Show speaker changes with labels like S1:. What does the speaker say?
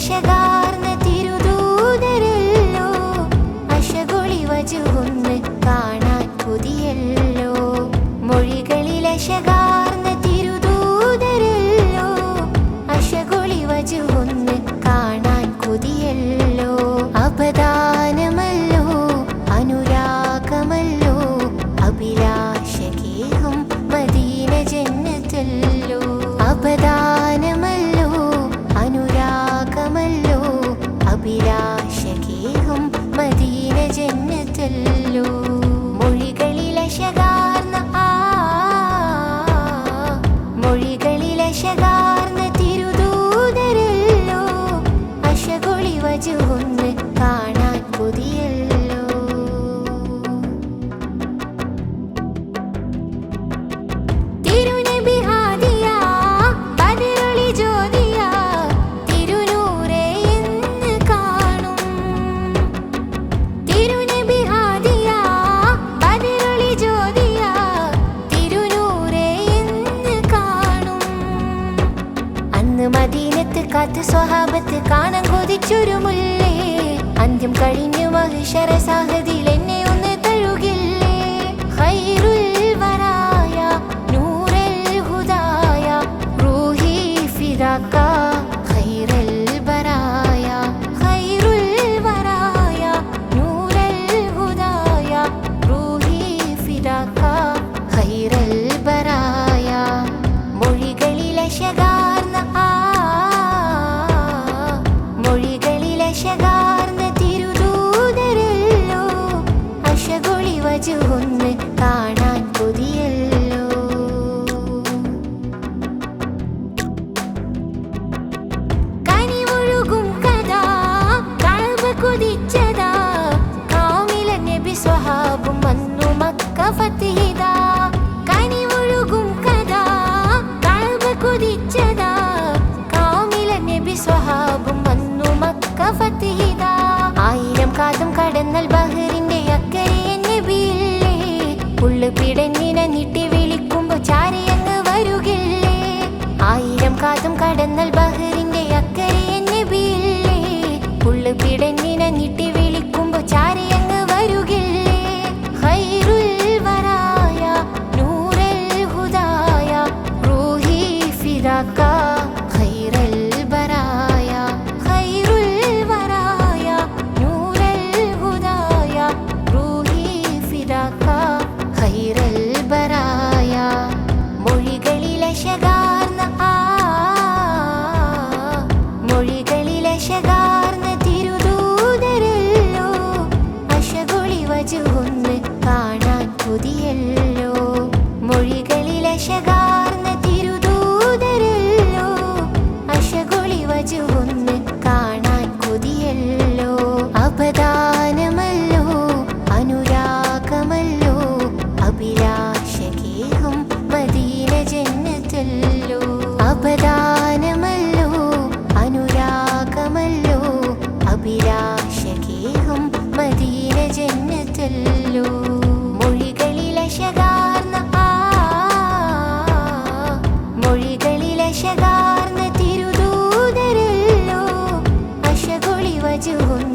S1: മൊഴികളിലശകാർന്ന തിരുദൂതരല്ലോ. അശകുളി വജുകൊന്ന് അഭിലാഷകേഹം Medina ജന്നത്തല്ലോ. മൊഴികളിലശകാർന്ന ആ മൊഴികളിൽ അശകാർന്ന തിരുദൂതരല്ലോ. അശകൊളി വജുകൊന്ന് കാണാൻ കൊതിയല്ലോ. കാത്ത് സ്വഭാവത്ത് കാണാൻ കൊതിച്ചൊരു മുല്ലേ. അന്ത്യം കഴിഞ്ഞു മഹിഷര സാഹതിൽ വജുകൊന്ന് കാണാൻ കൊതിയല്ലോ. കനിവൊഴുകും കഥാ കഴവ കുതിച്ചതാ. കാമില നബി സ്വഹാബും വന്നു മക്ക ഫത്തിഹിദാ കടന്നൽ ബഹറിന്റെ അക്കരെ എന്നെ പിടഞ്ഞിനെ നീട്ടി വിളിക്കുമ്പോ ചാ വജു ഒന്ന് കാണാൻ പുതിയല്ലോ. മൊഴികളിലശകാർന്ന് 就